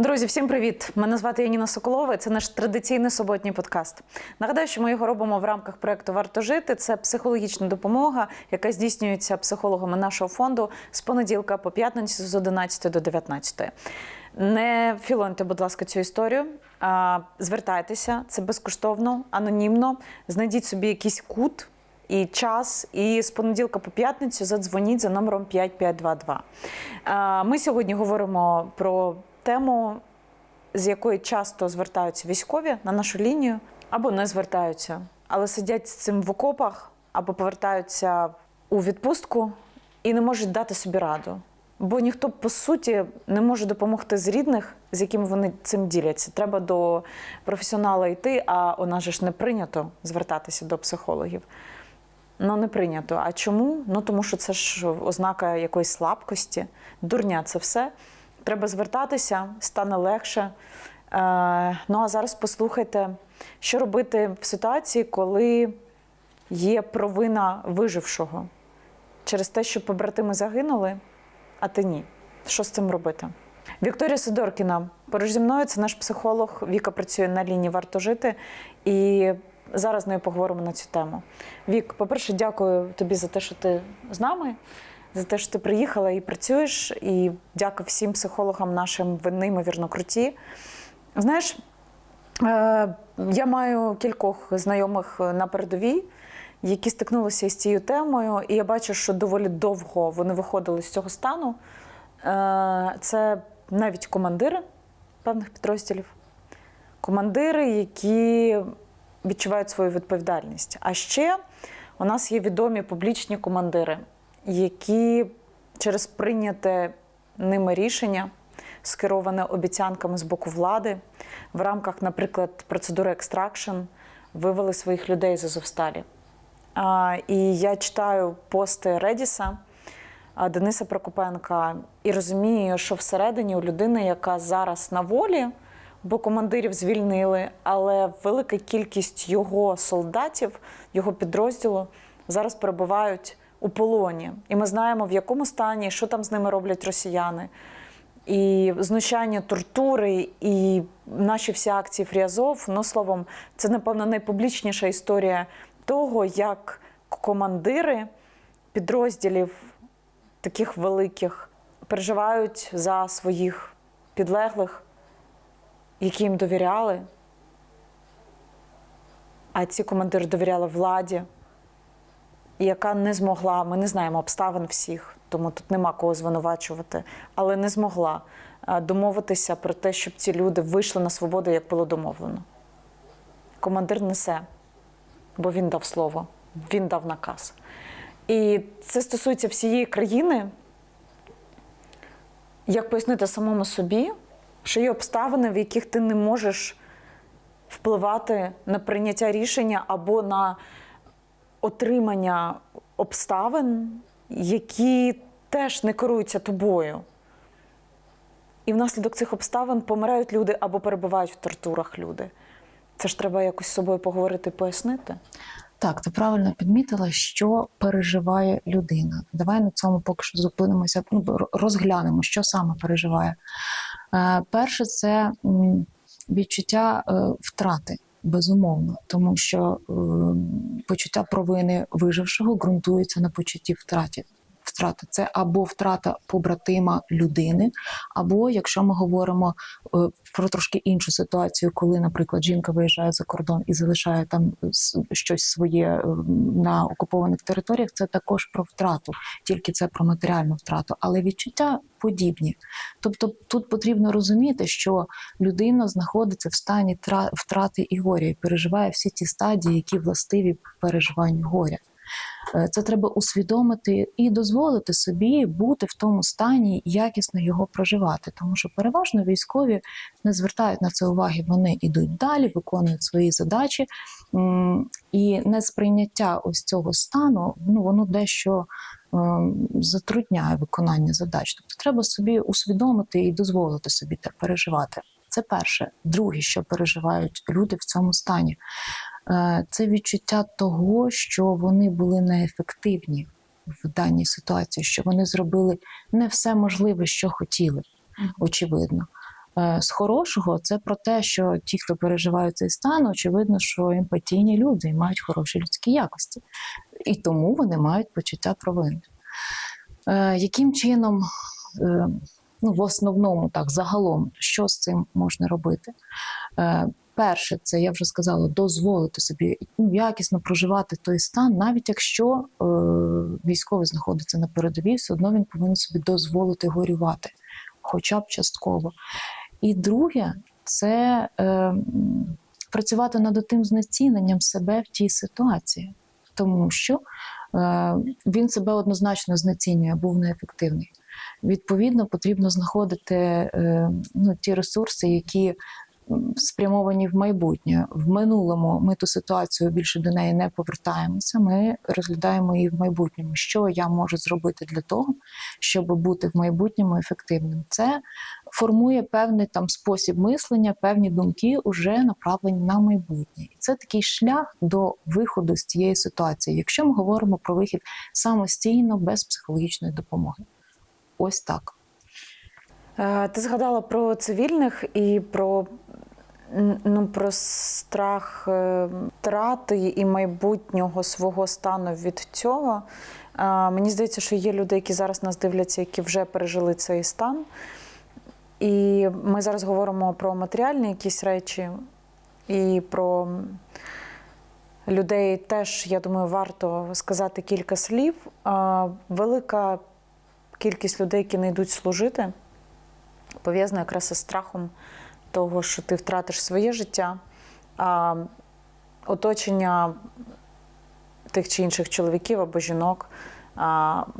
Друзі, всім привіт! Мене звати Яніна Соколова. Це наш традиційний суботній подкаст. Нагадаю, що ми його робимо в рамках проекту Варто жити. Це психологічна допомога, яка здійснюється психологами нашого фонду з понеділка по п'ятницю з 11 до 19. Не філоньте, будь ласка, цю історію. Звертайтеся, це безкоштовно, анонімно. Знайдіть собі якийсь кут і час, і з понеділка по п'ятницю задзвоніть за номером 5522. А, Ми сьогодні говоримо про тему, з якої часто звертаються військові на нашу лінію, або не звертаються, але сидять з цим в окопах, або повертаються у відпустку і не можуть дати собі раду. Бо ніхто, по суті, не може допомогти з рідних, з якими вони цим діляться. Треба до професіонала йти, а у нас же ж не прийнято звертатися до психологів. Ну, не прийнято. А чому? Ну тому що це ж ознака якоїсь слабкості, дурня це все. Треба звертатися, стане легше. Е, ну а зараз послухайте, що робити в ситуації, коли є провина вижившого через те, що побратими загинули, а ти ні. Що з цим робити? Вікторія Сидоркіна поруч зі мною це наш психолог. Віка працює на лінії Варто жити. І зараз нею поговоримо на цю тему. Вік, по-перше, дякую тобі за те, що ти з нами, за те, що ти приїхала і працюєш. І дякую всім психологам нашим, ви неймовірно круті. Знаєш, е, я маю кількох знайомих на передовій, які стикнулися із цією темою, і я бачу, що доволі довго вони виходили з цього стану. Е, Це навіть командири певних підрозділів, командири, які відчувають свою відповідальність. А ще у нас є відомі публічні командири, які через прийняте ними рішення, скероване обіцянками з боку влади, в рамках, наприклад, процедури екстракшн, вивели своїх людей з Азовсталі. І я читаю пости Редіса Дениса Прокопенка і розумію, що всередині у людини, яка зараз на волі, бо командирів звільнили, але велика кількість його солдатів, його підрозділу зараз перебувають у полоні. І ми знаємо, в якому стані, що там з ними роблять росіяни. І знущання тортури, і наші всі акції Фріазов, ну словом, це, напевно, найпублічніша історія того, як командири підрозділів таких великих переживають за своїх підлеглих, які їм довіряли. А ці командири довіряли владі, яка не змогла, ми не знаємо обставин всіх, тому тут нема кого звинувачувати, але не змогла е, домовитися про те, щоб ці люди вийшли на свободу, як було домовлено. Командир несе, бо він дав слово, він дав наказ. І це стосується всієї країни. Як пояснити самому собі, що є обставини, в яких ти не можеш впливати на прийняття рішення або на отримання обставин, які теж не керуються тобою. І внаслідок цих обставин помирають люди або перебувають в тортурах люди. Це ж треба якось з собою поговорити, пояснити. Так, ти правильно підмітила, що переживає людина. Давай на цьому поки що зупинимося, ну, розглянемо, що саме переживає. Е, перше, це відчуття е, втрати, безумовно, тому що е, почуття провини вижившого ґрунтується на почутті втраті. Втрата це або втрата побратима людини, або якщо ми говоримо е, про трошки іншу ситуацію, коли, наприклад, жінка виїжджає за кордон і залишає там щось своє е, на окупованих територіях, це також про втрату, тільки це про матеріальну втрату, але відчуття подібні. Тобто тут потрібно розуміти, що людина знаходиться в стані тра- втрати і горя, і переживає всі ті стадії, які властиві переживанню горя. Е, Це треба усвідомити і дозволити собі бути в тому стані, якісно його проживати. Тому що переважно військові не звертають на це уваги, вони йдуть далі, виконують свої задачі. І несприйняття ось цього стану, ну воно дещо ем, затрудняє виконання задач. Тобто треба собі усвідомити і дозволити собі те переживати. Це перше. Друге, що переживають люди в цьому стані, це відчуття того, що вони були неефективні в даній ситуації, що вони зробили не все можливе, що хотіли, очевидно. Е, З хорошого це про те, що ті, хто переживають цей стан, очевидно, що емпатійні люди і мають хороші людські якості, і тому вони мають почуття провини. Е, Яким чином, е, ну, в основному, так, загалом, що з цим можна робити? Е, Перше, це я вже сказала, дозволити собі ну, якісно проживати той стан, навіть якщо е, військовий знаходиться на передовій, все одно він повинен собі дозволити горювати, хоча б частково. І друге, це е, працювати над тим знеціненням себе в тій ситуації, тому що е, він себе однозначно знецінює, був неефективний. Відповідно, потрібно знаходити е, ну, ті ресурси, які спрямовані в майбутнє. В минулому ми ту ситуацію більше до неї не повертаємося. Ми розглядаємо її в майбутньому. Що я можу зробити для того, щоб бути в майбутньому ефективним? Це формує певний там спосіб мислення, певні думки вже направлені на майбутнє. І це такий шлях до виходу з цієї ситуації, якщо ми говоримо про вихід самостійно без психологічної допомоги. Ось так. Е, Ти згадала про цивільних і про, ну, про страх е, втрати і майбутнього свого стану від цього. Мені здається, що є люди, які зараз нас дивляться, які вже пережили цей стан. І ми зараз говоримо про матеріальні якісь речі і про людей теж, я думаю, варто сказати кілька слів. Велика кількість людей, які не йдуть служити, пов'язана якраз із страхом того, що ти втратиш своє життя, а оточення тих чи інших чоловіків або жінок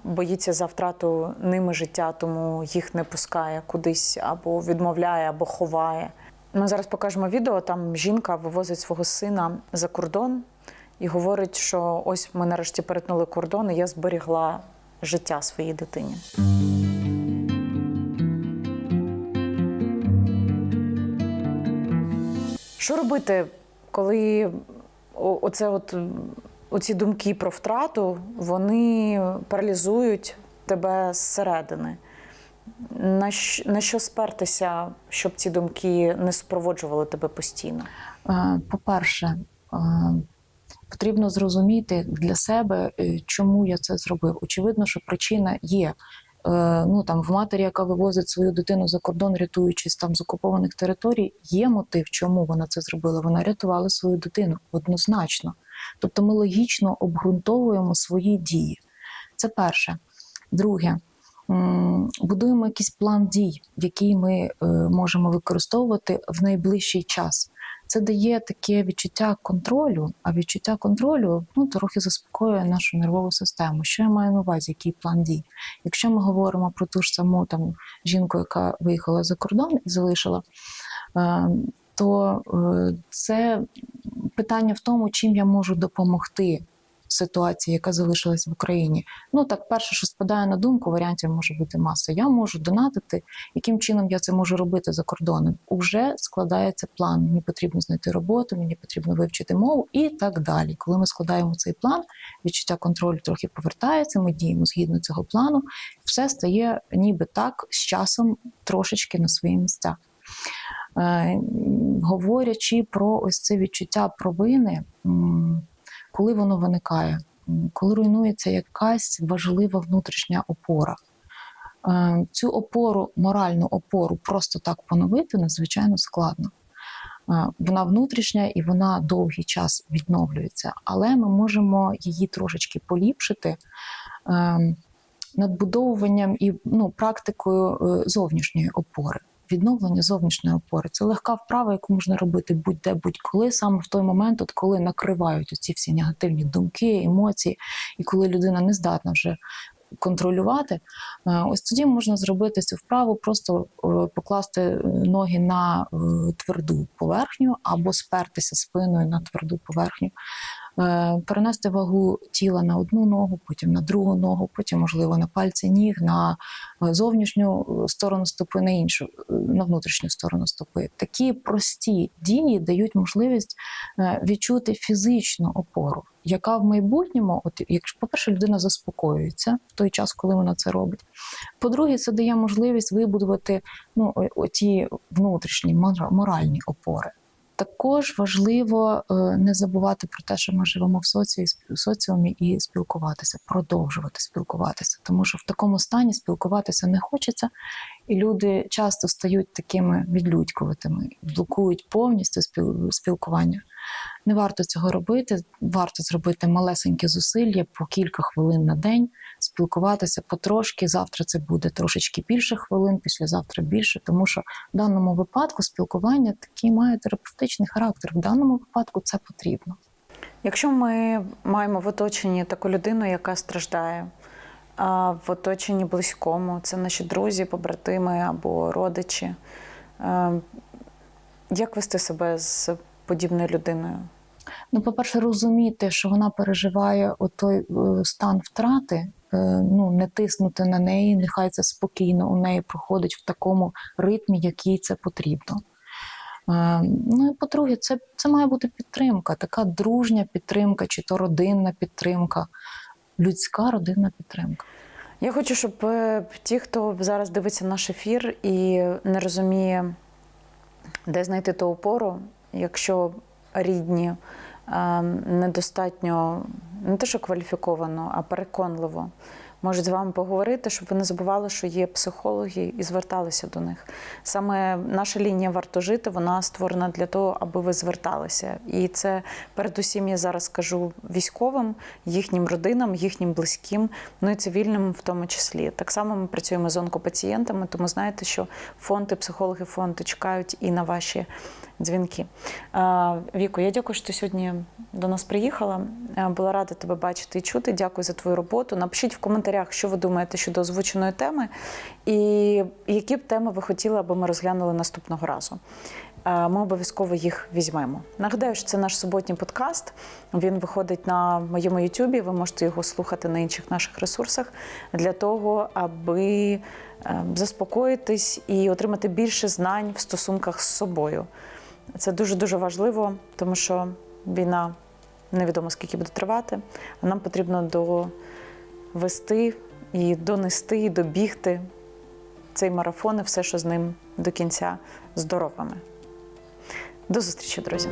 боїться за втрату ними життя, тому їх не пускає кудись або відмовляє, або ховає. Ми зараз покажемо відео. Там жінка вивозить свого сина за кордон і говорить, що ось ми нарешті перетнули кордон, і я зберігла життя своїй дитині. Що робити, коли оце от, оці думки про втрату вони паралізують тебе зсередини? На, щ- на що спертися, щоб ці думки не супроводжували тебе постійно? Е, По-перше, е, потрібно зрозуміти для себе, е, чому я це зробив. Очевидно, що причина є. Е, Ну там в матері, яка вивозить свою дитину за кордон, рятуючись там з окупованих територій, є мотив, чому вона це зробила. Вона рятувала свою дитину однозначно. Тобто ми логічно обґрунтовуємо свої дії. Це перше. Друге, будуємо якийсь план дій, який ми е, можемо використовувати в найближчий час. Це дає таке відчуття контролю, а відчуття контролю ну, трохи заспокоює нашу нервову систему. Що я маю на увазі, який план дій? Якщо ми говоримо про ту ж саму там жінку, яка виїхала за кордон і залишила, е, то е, це питання в тому, чим я можу допомогти ситуації, яка залишилась в Україні. Ну так, перше, що спадає на думку, варіантів може бути маса. Я можу донатити, яким чином я це можу робити за кордоном. Уже складається план. Мені потрібно знайти роботу, мені потрібно вивчити мову і так далі. Коли ми складаємо цей план, відчуття контролю трохи повертається. Ми діємо згідно цього плану. Все стає ніби так з часом трошечки на свої місця. Е, говорячи про ось це відчуття провини, коли воно виникає, коли руйнується якась важлива внутрішня опора. Е, Цю опору, моральну опору, просто так поновити надзвичайно складно. Е, Вона внутрішня і вона довгий час відновлюється, але ми можемо її трошечки поліпшити е, надбудовуванням і ну, практикою е, зовнішньої опори. Відновлення зовнішньої опори це легка вправа, яку можна робити будь-де, будь-коли, саме в той момент, от коли накривають ці всі негативні думки, емоції, і коли людина не здатна вже контролювати, е, ось тоді можна зробити цю вправу, просто е, покласти е, ноги на тверду поверхню або спертися спиною на тверду поверхню. Е, перенести вагу тіла на одну ногу, потім на другу ногу, потім, можливо, на пальці ніг, на е, зовнішню сторону стопи, на іншу, е, на внутрішню сторону стопи. Такі прості дії дають можливість е, відчути фізичну опору, яка в майбутньому, от якщо, по-перше, людина заспокоюється в той час, коли вона це робить. По-друге, це дає можливість вибудувати ну, оті внутрішні мора- моральні опори. Також важливо е, не забувати про те, що ми живемо в соці, соціумі і спілкуватися, продовжувати спілкуватися, тому що в такому стані спілкуватися не хочеться, і люди часто стають такими відлюдькуватими, блокують повністю спіл- спілкування. Не варто цього робити. Варто зробити малесенькі зусилля по кілька хвилин на день, спілкуватися потрошки. Завтра це буде трошечки більше хвилин, післязавтра більше, тому що в даному випадку спілкування такий має терапевтичний характер. В даному випадку це потрібно. Якщо ми маємо в оточенні таку людину, яка страждає, а в оточенні близькому, це наші друзі, побратими або родичі, як вести себе з подібною людиною? Ну, по-перше, розуміти, що вона переживає той е, стан втрати, ну не тиснути на неї, нехай це спокійно у неї проходить в такому ритмі, який це потрібно. Е, Ну і по-друге, це, це має бути підтримка, така дружня підтримка, чи то родинна підтримка, людська родинна підтримка. Я хочу, щоб е, ті, хто зараз дивиться наш ефір і не розуміє, де знайти ту опору, якщо рідні е, недостатньо не те, що кваліфіковано, а переконливо можуть з вами поговорити, щоб ви не забували, що є психологи і зверталися до них. Саме наша лінія варто жити, вона створена для того, аби ви зверталися. І це передусім я зараз кажу військовим, їхнім родинам, їхнім близьким, ну і цивільним в тому числі. Так само ми працюємо з онкопацієнтами, тому знаєте, що фонди, психологи фонди чекають і на ваші дзвінки. Віко, я дякую, що ти сьогодні до нас приїхала. Була рада тебе бачити і чути. Дякую за твою роботу. Напишіть в коментарях, що ви думаєте щодо озвученої теми, і які б теми ви хотіли, аби ми розглянули наступного разу. Ми обов'язково їх візьмемо. Нагадаю, що це наш суботній подкаст. Він виходить на моєму Ютубі. Ви можете його слухати на інших наших ресурсах для того, аби е, заспокоїтись і отримати більше знань в стосунках з собою. Це дуже дуже важливо, тому що війна невідомо скільки буде тривати, а нам потрібно довести і донести, і добігти цей марафон і все, що з ним до кінця здоровими. До зустрічі, друзі!